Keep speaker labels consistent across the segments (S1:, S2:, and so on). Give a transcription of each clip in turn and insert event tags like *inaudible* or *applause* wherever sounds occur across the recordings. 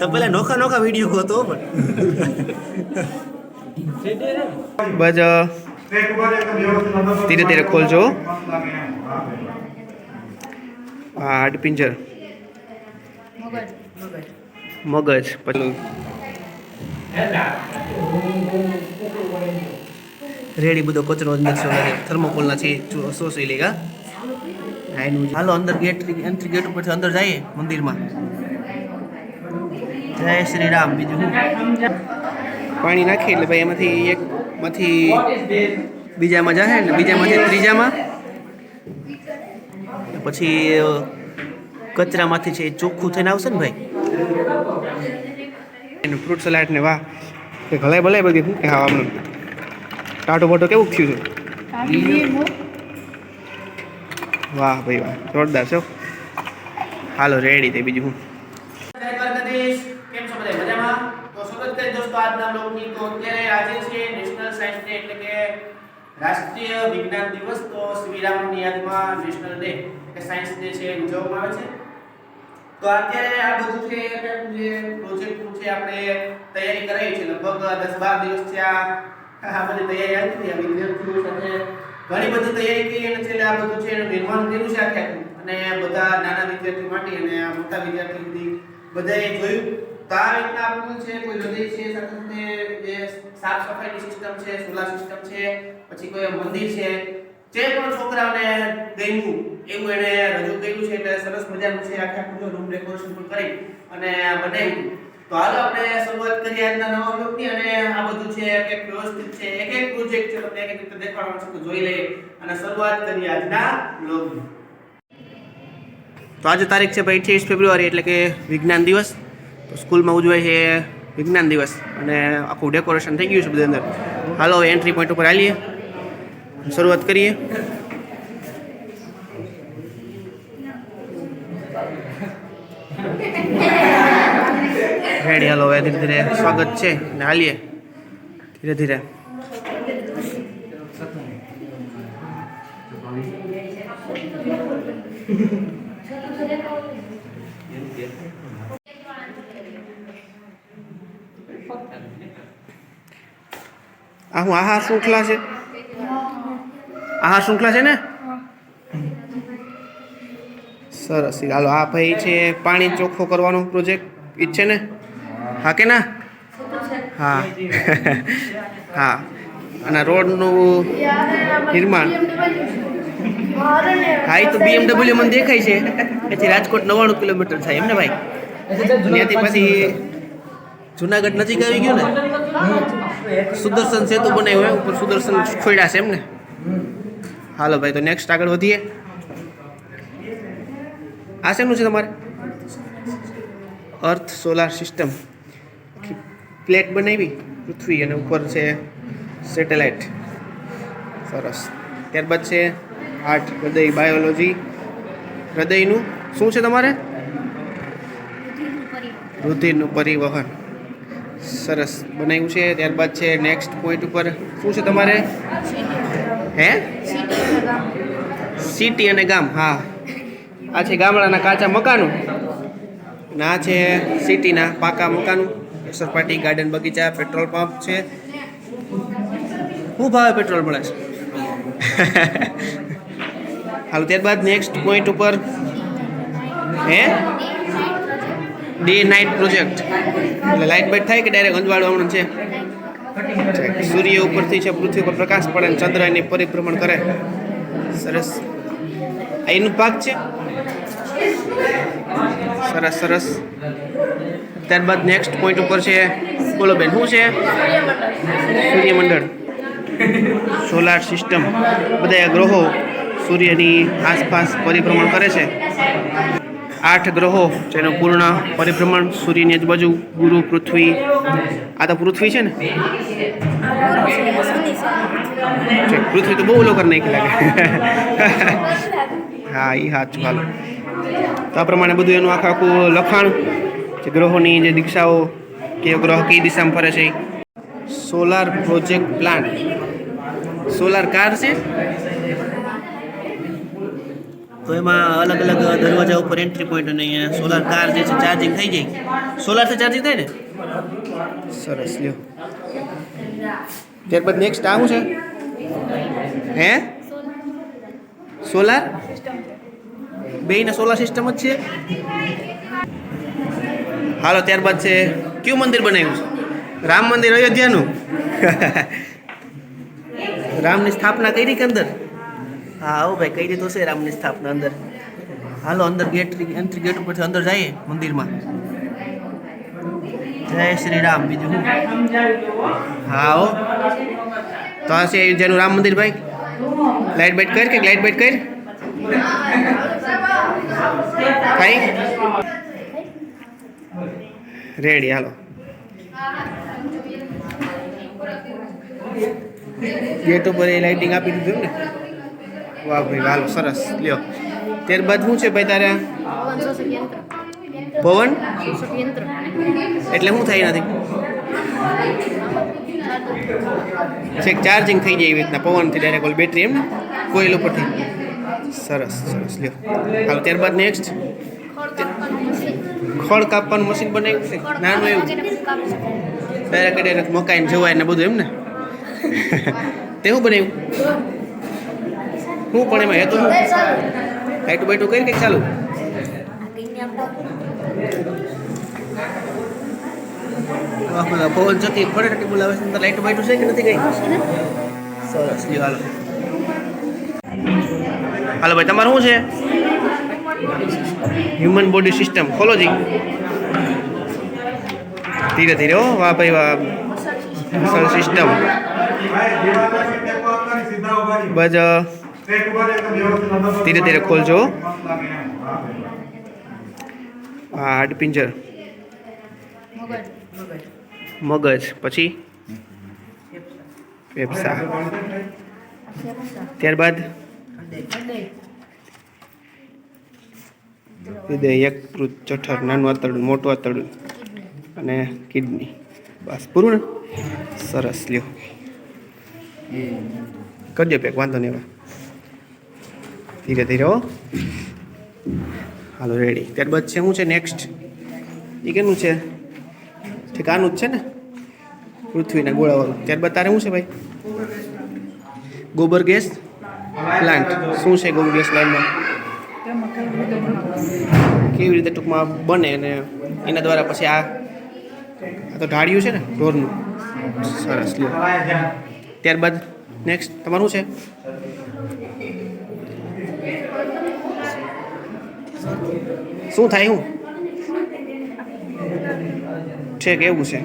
S1: તો પેલા નોખા નોખા વીડિયો ગોતો પણ. બસ ધીરે ધીરે ખોલજો. હાડ પિંજર. મગજ. પછી રેડી બધો કચરો થર્મોકોલના છે. શોષી લેગા હા, એનું જ. હાલો અંદર ગેટ એન્ટ્રી ગેટ ઉપરથી અંદર જઈએ મંદિરમાં. જય શ્રી રામ. બીજું પાણી નાખીએ એટલે ભાઈ એમાંથી એક માંથી બીજામાં જાય ને બીજામાંથી ત્રીજામાં. પછી કચરામાંથી છે એ ચોખ્ખું થઈને આવશે ને ભાઈ? એનું ફ્રૂટ સલાડ ને વાહ. કે ભલાઈ ભલાય બધી શું કહેવા આમનું ટાટો બાટો કેવું થયું છે? વાહ ભાઈ વાહ, જોરદાર છો હાલો રેડી થઈ બીજું કેમ છો બધા? મજામાં? તો સ્વાગત છે દોસ્તો આજના બ્લોગની તો અત્યારે આજે છે નેશનલ સાયન્સ ડે એટલે કે રાષ્ટ્રીય વિજ્ઞાન દિવસ. તો શ્રીરામની યાદમાં નેશનલ ડે કે સાયન્સ ડે છે ઉજવવામાં આવે છે. તો અત્યારે આ બધું છે જે પ્રોજેક્ટનું છે, આપણે તૈયારી કરાવી છે. લગભગ દસ બાર દિવસ છે આ બધી તૈયારી આવી હતી વિદ્યાર્થીઓ સાથે ઘણી બધી તૈયારી કરી અને છેલ્લે આ બધું છે એનું નિર્માણ કર્યું છે આખે. અને બધા નાના વિદ્યાર્થીઓ માટે અને મોટા વિદ્યાર્થીઓ સુધી બધાએ જોયું. તો આ રીતના આપણું છે, કોઈ હૃદય છે, સાથે જે સાફ સફાઈની સિસ્ટમ છે સોલાર સિસ્ટમ છે, પછી કોઈ મંદિર છે, જે પણ છોકરાઓને ગમ્યું, એવું એને રજૂ કર્યું છે એટલે સરસ મજાનું છે. આખે આખું રૂમ ડેકોરેશન પણ કરી અને બનાવ્યું. તો હાલ આપણે શરૂઆત કરીએ આજના નવા બ્લોગની અને આ બધું છે એક એક વ્યવસ્થિત છે, એક એક પ્રોજેક્ટ છે તમને એક એક રીતે દેખાડવાનું છે, તો જોઈ લઈએ અને શરૂઆત કરીએ આજના બ્લોગની તો આજે તારીખ છે ભાઈ અઠ્યાવીસ ફેબ્રુઆરી એટલે કે વિજ્ઞાન દિવસ. તો સ્કૂલમાં ઉજવાય છે વિજ્ઞાન દિવસ અને આખું ડેકોરેશન થઈ ગયું છે બધે અંદર. હાલો એન્ટ્રી પોઈન્ટ ઉપર આવીએ. શરૂઆત કરીએ. રેડી હાલો, હવે ધીરે ધીરે સ્વાગત છે. ને હાલીએ. ધીરે ધીરે. આ હું આહાર શૃંખલા છે? આહાર શૃંખલા છે ને? સરસ. હાલો, આ ભાઈ છે પાણી ચોખ્ખો કરવાનો પ્રોજેક્ટ. ઈચ્છે ને? હા કે ના? હા. *laughs* હા. અને રોડનું નિર્માણ. હા, એ તો બીએમડબલ્યુ મને દેખાય છે. પછી રાજકોટ નવ્વાણું કિલોમીટર થાય, એમ ને ભાઈ? ત્યાંથી પછી જુનાગઢ નજીક આવી ગયું ને? સુદર્શન સેતુ બનાવ્યો હોય ઉપર સુદર્શન ખોયડા છે એમને હાલો ભાઈ, તો નેક્સ્ટ આગળ વધીએ. આ શેનું છે તમારે? અર્થ સોલાર સિસ્ટમ પ્લેટ બનાવી, પૃથ્વી અને ઉપર છે સેટેલાઇટ. સરસ. ત્યારબાદ છે હાર્ટ હૃદય, બાયોલોજી. હૃદયનું શું છે તમારે? રુધિરનું પરિવહન. સરસ. બનાવ્યું છે. ત્યારબાદ છે નેક્સ્ટ પોઈન્ટ ઉપર શું છે તમારે? હે? સિટી અને ગામ. હા. આ છે ગામડાના કાચા મકાનો. ના છે સિટીના પાકા મકાનો. સરપાટી ગાર્ડન બગીચા પેટ્રોલ પંપ છે. શું ભાવે પેટ્રોલ મળે છે. હાલ, ત્યારબાદ નેક્સ્ટ પોઈન્ટ ઉપર. હે? ડે નાઇટ પ્રોજેક્ટ એટલે લાઇટ બાઇટ થાય કે ડાયરેક્ટ અંજવાળવાનું છે? સૂર્ય ઉપરથી છે, પૃથ્વી પર પ્રકાશ પડે અને ચંદ્ર એની પરિભ્રમણ કરે. સરસ. આ એનું પાક છે? સરસ સરસ. ત્યારબાદ નેક્સ્ટ પોઈન્ટ ઉપર છે, બોલો બેન, શું છે? સૂર્યમંડળ. સોલાર સિસ્ટમ બધા ગ્રહો સૂર્યની આસપાસ પરિભ્રમણ કરે છે. આઠ ગ્રહો જેનું પૂર્ણ પરિભ્રમણ સૂર્યની આજુબાજુ, ગુરુ, પૃથ્વી, આ તો પૃથ્વી છે ને? પૃથ્વી તો બહુ ઓલો કરી નાખી લાગે. હા એ હાથ ચાલો તો આ પ્રમાણે બધું એનું આખું આખું લખાણ જે ગ્રહોની જે દીક્ષાઓ કે ગ્રહ કઈ દિશામાં ફરે છે? Solar project plant solar car છે? તો એમાં અલગ અલગ દરવાજા ઉપર એન્ટ્રી પોઈન્ટ અને અહીંયા સોલાર કાર જે છે ચાર્જિંગ થઈ જાય. સોલારથી ચાર્જિંગ થાય ને? સરસ લ્યો. ત્યારબાદ નેક્સ્ટ આવું છે? હે? સોલાર? બેયને સોલાર સિસ્ટમ જ છે? હાલો, ત્યારબાદ છે કયું મંદિર બનાવ્યું છે? રામ મંદિર અયોધ્યાનું? *laughs* રામની સ્થાપના કરી કે અંદર? હા, આવો ભાઈ કઈ રીતે છે રામની સ્થાપના અંદર. હાલો, અંદર ગેટ એન્ટ્રી ગેટ ઉપરથી અંદર જઈએ મંદિરમાં. જય શ્રી રામ, બીજું હા આવો તો આ છે અયોધ્યાનું રામ મંદિર ભાઈ? લાઇટ બાઇટ કર કે લાઇટ બાઇટ કર? ભાઈ? રેડી હાલો. ગેટ ઉપર એ લાઇટિંગ આપી દીધું ને વાહ ભાઈ હાલો સરસ. લ્યો. ત્યારબાદ શું છે ભાઈ તારે
S2: પવન?
S1: એટલે શું થાય નથી છેક ચાર્જિંગ થઈ જાય એવી રીતના. પવનથી ડાયરેક્ટ બેટરી એમ ને કોઈલ ઉપરથી. સરસ સરસ. લ્યો. હાલો, ત્યારબાદ નેક્સ્ટ ખડ કાપવાનું મશીન બનાવ્યું છે નાનું એવું? ડાયરેક્ટ ડાયરેક્ટ મકાઈને જવાય ને બધું એમ ને? તે શું બનાવ્યું? શું પણ એમાં હેતું? શું લાઈટું બાઈટું કરી કંઈક ચાલુ? પવન જતી ફળે બોલાવે છે લાઈટ બાઈટું છે કે નથી કઈ? સરસ હાલો. હાલો ભાઈ તમારું શું છે? હ્યુમન બોડી સિસ્ટમ ખોલો જી ધીરે ધીરે હો વાહ ભાઈ વાહ મસલ સિસ્ટમ બસ
S3: ધીરે ધીરે ખોલજો
S1: હાડ પિંજર મગજ પછી ફેફસા ત્યારબાદ હૃદય યકૃત જઠર, નાનું આતરડું, મોટું આતરડું અને કિડની. બસ, પૂરું ને? સરસ, લ્યો. કરજો પેક, વાંધો નહીં હવે. ધીરે ધીરે હો. હાલો રેડી ત્યારબાદ છે શું છે નેક્સ્ટ એ કેનું છે? ઠીક, આનું જ છે ને? પૃથ્વીના ગોળાવાળું. ત્યારબાદ તારે શું છે ભાઈ? ગોબર ગેસ પ્લાન્ટ. શું છે ગોબર ગેસ પ્લાન્ટમાં? કેવી રીતે ટૂંકમાં બને અને એના દ્વારા પછી આ આ તો ઢાળ્યું છે ને ઢોરનું. સરસ, લ્યો. ત્યારબાદ નેક્સ્ટ તમારું છે? શું થાય હું? છે કે એવું છે.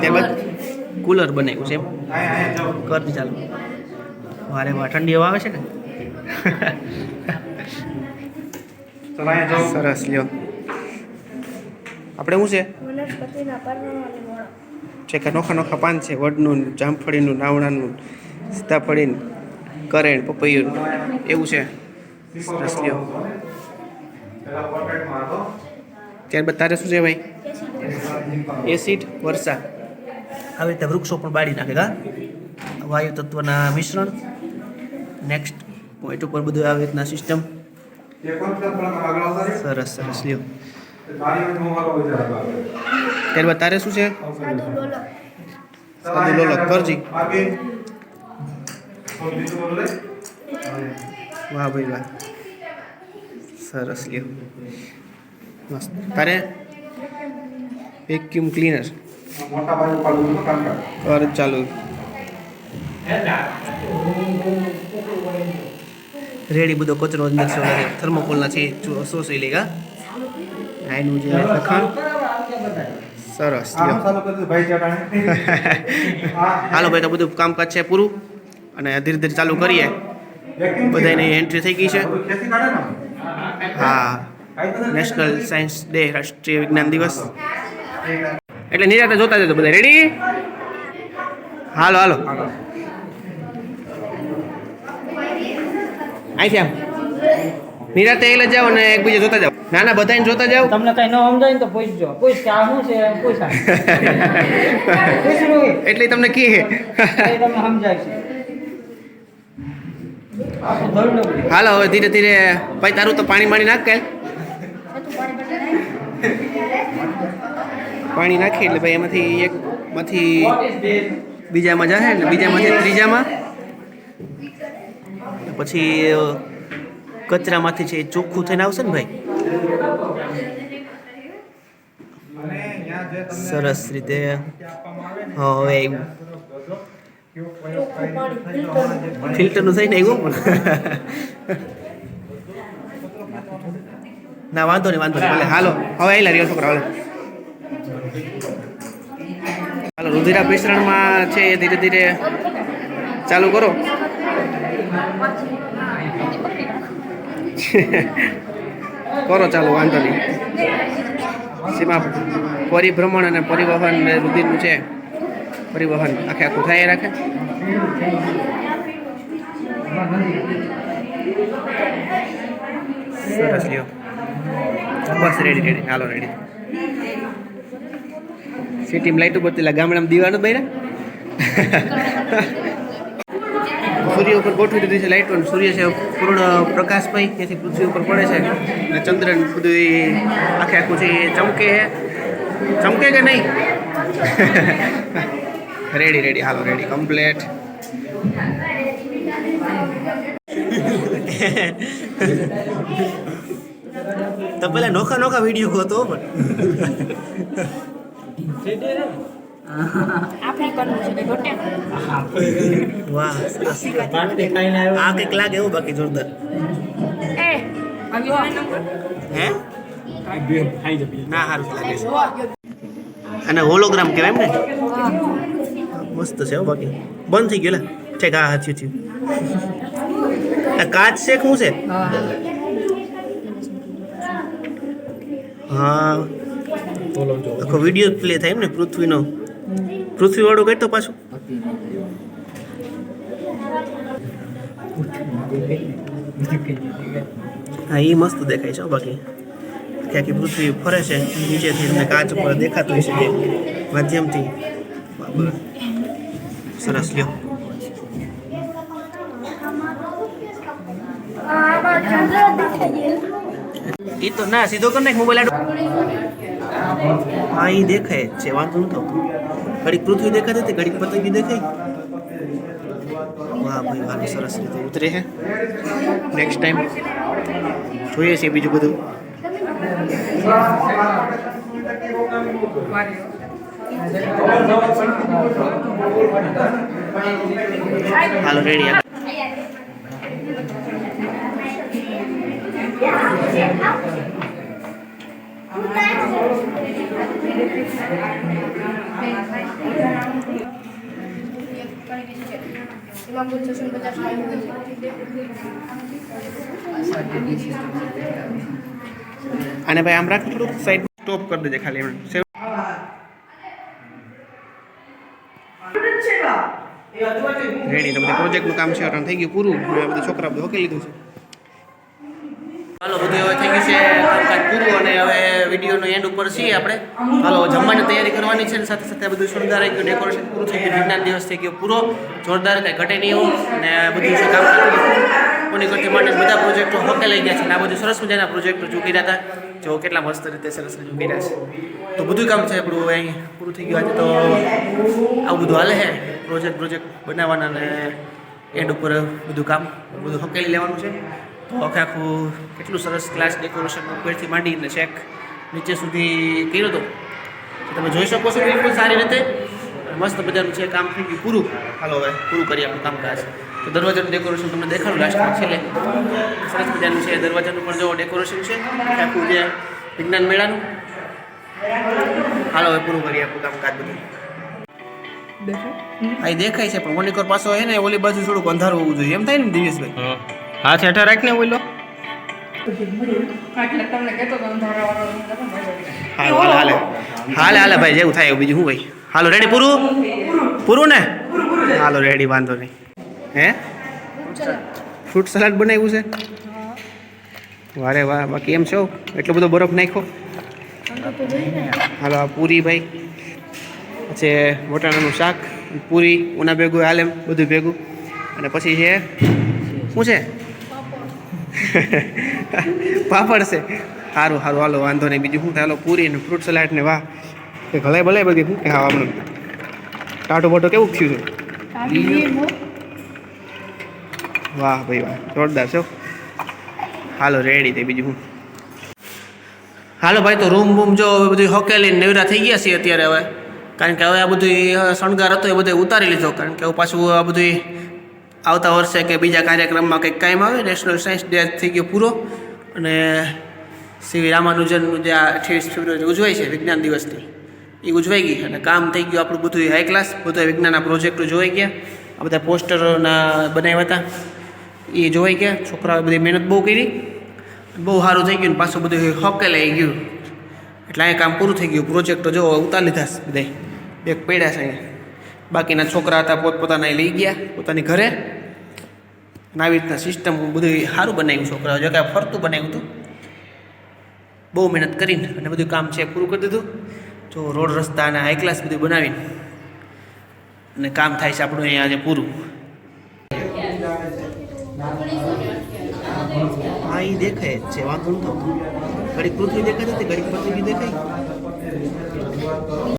S1: ત્યારબાદ કુલર બનાવ્યું છે એમ. કરતી ચાલો વારે વાહ ઠંડી હવા આવે છે ને? સરસ લ્યો. આપણે શું છે? છે કે નોખા નોખા પાન છે વડનું જામફળીનું નાવણાનું સીતાફળીનું કરેણ પપૈયું. એવું છે. સરસ લ્યો. ત્યારબાદ તારે શું છે ભાઈ? એસિડ. વર્ષા આવી રીતે વૃક્ષો પણ બાળી નાખે કા વાયુ તત્વના મિશ્રણ. નેક્સ્ટ પોઈન્ટ ઉપર બધું આવી રીતના સિસ્ટમ સરસ સરસ લ્યો. ત્યારબાદ તારે શું છે?
S2: સાદુ ડોલક
S1: સાદું લોલક કરજી વાહ ભાઈ વાહ સરસ લ્યો મસ્ત તારે વેક્યુમ ક્લીનર કર ચાલુ રેડી બધો કચરો અંદર થર્મોકોલના છે શોષી લેગા. આનું જે લખાણ. સરસ *laughs* હાલો ભાઈ તો બધું કામકાજ છે પૂરું. અને ધીરે ધીરે ચાલુ કરીએ. બધાની એન્ટ્રી થઈ ગઈ છે. હા. નેશનલ સાયન્સ ડે રાષ્ટ્રીય વિજ્ઞાન દિવસ. એટલે નિરાતે જોતા જતો બધા. રેડી હાલો હાલો. અહીંથી આમ નિરાતે એટલે જાઓ અને એકબીજા જોતા જાઓ. ના ના બધાને જોતા જાઓ.
S4: તમને કઈ ન સમજાય ને તો પૂછજો. પૂછ કે આ શું છે પૂછ
S1: એટલે તમને
S4: એ તમને સમજાય છે.
S1: હાલો હવે ધીરે ધીરે ભાઈ તારું તો પાણી માણી નાખ કે
S2: પાણી
S1: નાખી એટલે ભાઈ એમાંથી એક માંથી? બીજામાં જશે ને બીજામાંથી ત્રીજામાં. પછી કચરામાંથી છે એ ચોખ્ખું થઈને આવશે ને ભાઈ? સરસ રીતે. હવે
S3: ભણે
S1: ફિલ્ટરનું થઈને આવ્યું ના, વાંધો નહીં વાંધો નહીં. હાલો. હવે આવેલા રહ્યો છોકરા, હાલો. રુધિરા મિશ્રણમાં છે ધીરે ધીરે ચાલુ કરો. *laughs* કરો ચાલો, વાંધો નહીં. સીમા પરિભ્રમણ અને પરિવહન રુધિરનું છે. પરિવહન આખે આખું થાય રાખે? સરસ, લ્યો. બસ રેડી રેડી હાલો રેડી સિટીમાં લાઈટો બત્તીલા ગામડામાં દીવાનું બન્યા. સૂર્ય ઉપર ગોઠવી દીધી છે અને સૂર્ય છે પૂર્ણ પ્રકાશમય. ત્યાંથી પૃથ્વી ઉપર પડે છે. અને ચંદ્ર ને બધું એ આખે આખું છે. એ ચમકે છે. ચમકે કે નહીં? *laughs* રેડી રેડી હાલો રેડી કમ્પ્લેટ તો પેલા નોખા નોખા વીડિયો ગોતો પણ. *laughs* આ કંઈક લાગે એવું બાકી જોરદાર. ના સારું લાગે છે. અને હોલોગ્રામ કહેવાય એમ ને? મસ્ત છે હો બાકી. બંધ થઈ ગયો લે. ઠીક હા હાચ્યું થયું આ કાચ છે શું છે? હા. આખો વીડિયો પ્લે થાય એમ ને પૃથ્વીનો. પૃથ્વી વાળો કઈ તો પાછું. હા એ મસ્ત દેખાય છે બાકી. કે પૃથ્વી ફરે છે, નીચેથી તમને કાચ ઉપર દેખાતું હોય છે માધ્યમથી. સરસ, લ્યો. એ તો ના, સીધો કર નાખ, મોબાઈલ હા એ દેખાય છે, વાંધો નતો. ઘડીક પૃથ્વી દેખાતી હતી ઘડીક પતંગી દેખાય વાહ ભાઈ વાહ સરસ રીતે ઉતરે છે નેક્સ્ટ ટાઈમ જોઈએ છે બીજું બધું હાલો રેડી અને ભાઈ, આમ રાખ થોડુંક સાઈડ સ્ટોપ કરી દેજે ખાલી એમ. રેડી તો બધા પ્રોજેક્ટનું કામ છે અટાણ થઈ ગયું, પૂરું. હવે બધું છોકરા બધું હોકી લીધું છે. હાલો, બધું હવે થઈ ગયું છે કામકાજ પૂરું અને હવે વિડીયોનો એન્ડ ઉપર છીએ આપણે. હાલો જમવાની તૈયારી કરવાની છે અને સાથે સાથે બધું શણગાર આવી ગયું ડેકોરેશન પૂરું થઈ ગયું વિજ્ઞાન દિવસ થઈ ગયો પૂરો. જોરદાર કંઈ ઘટે નહીં એવું અને બધું શું કામ કોની કરતી માટે બધા પ્રોજેક્ટો હોકે લઈ ગયા છે અને આ બધું સરસ મજાના પ્રોજેક્ટો ચૂકી રહ્યા હતા જો કેટલા મસ્ત રીતે સરસ રીતે ચૂકી રહ્યા છે. તો બધું કામ છે આપણું અહીં પૂરું થઈ ગયું. આજે તો આવું બધું હાલે છે પ્રોજેક્ટ પ્રોજેક્ટ બનાવવાના ને એન્ડ ઉપર બધું કામ, બધું હકેલી લેવાનું છે. તો આખે આખું કેટલું સરસ ક્લાસ ડેકોરેશન ઉપરથી માંડીને ચેક નીચે સુધી કર્યું હતું. તો તમે જોઈ શકો છો બિલકુલ સારી રીતે. મસ્ત મજાનું છે કામ થઈ ગયું પૂરું. હાલો હવે પૂરું કરીએ આપણું કામકાજ. તો દરવાજાનું ડેકોરેશન તમને દેખાડું લાસ્ટમાં છેલ્લે. સરસ મજાનું છે દરવાજાનું પણ જો ડેકોરેશન છે. આખું જે વિજ્ઞાન મેળાનું. હાલો હવે પૂરું કરીએ આપણું કામકાજ બધું. હા એ દેખાય છે પણ મોનિકોર પાછો હે ને ઓલી બાજુ થોડુંક અંધારું હોવું જોઈએ. એમ થાય ને દિનેશભાઈ? હાથ હેઠા રાખને બોલો. હાલો, હાલે હાલે. હાલે ભાઈ, જેવું થાય એવું બીજું શું ભાઈ? હાલો રેડી પૂરું? પૂરું ને? હાલો રેડી વાંધો નહીં. હે? ફ્રૂટ સલાડ બનાવ્યું છે? વારે વાહ બાકી એમ છો? એટલો બધો બરફ નાખ્યો? હાલો પૂરી ભાઈ. પછી વટાણાનું શાક, પૂરી, ઉના ભેગું, હાલે બધું ભેગું. અને પછી છે, શું છે? પાપડ છે. સારું સારું હાલો, વાંધો નહીં. બીજું શું થાય? પૂરી ને ફ્રૂટ સલાડ ને વાહ. કે ભલે ભલે બધી શું કે ખાવાનું ટાટો બાટો કેવું થયું છે? વાહ ભાઈ, વાહ. જોરદાર છો હાલો રેડી થઈ, બીજું શું? હાલો ભાઈ, તો રૂમ બૂમ જો બધું હોકેલી નેવરા થઈ ગયા છે અત્યારે હવે. કારણ કે હવે આ બધું શણગાર હતો એ બધું ઉતારી લીધો. કારણ કે પાછું આ બધું આવતા વર્ષે કે બીજા કાર્યક્રમમાં કંઈક કાયમ આવે નેશનલ સાયન્સ ડે થઈ ગયો પૂરો. અને શ્રી રામાનુજનનું જે આ અઠ્યાવીસ ફેબ્રુઆરી ઉજવાય છે વિજ્ઞાન દિવસની એ ઉજવાઈ ગઈ. અને કામ થઈ ગયું આપણું બધું હાઈ ક્લાસ બધા વિજ્ઞાનના પ્રોજેક્ટો જોઈ ગયા. આ બધા પોસ્ટરોના બનાવ્યા હતા એ જોઈ ગયા. છોકરાઓએ બધી મહેનત બહુ કરી. બહુ સારું થઈ ગયું ને પાછું બધું હોકેલાઈ ગયું. એટલે અહીંયા કામ પૂરું થઈ ગયું. પ્રોજેક્ટો જો ઉતાર લીધા બધા એક પડ્યા છે અહીંયા. બાકીના છોકરા હતા પોતપોતાના લઈ ગયા પોતાની ઘરે. અને આવી રીતના સિસ્ટમ બધું સારું બનાવ્યું છોકરાઓ. જો કે ફરતું બનાવ્યું હતું. બહુ મહેનત કરીને અને બધું કામ છે પૂરું કરી દીધું. જો રોડ રસ્તા અને હાઈ ક્લાસ બધું બનાવીને અને કામ થાય છે આપણું અહીંયા આજે પૂરું. હા એ દેખાય છે, વાંધો નતો. ઘડીક પૃથ્વી દેખાતી હતી ઘડીક પૃથ્વી દેખાય?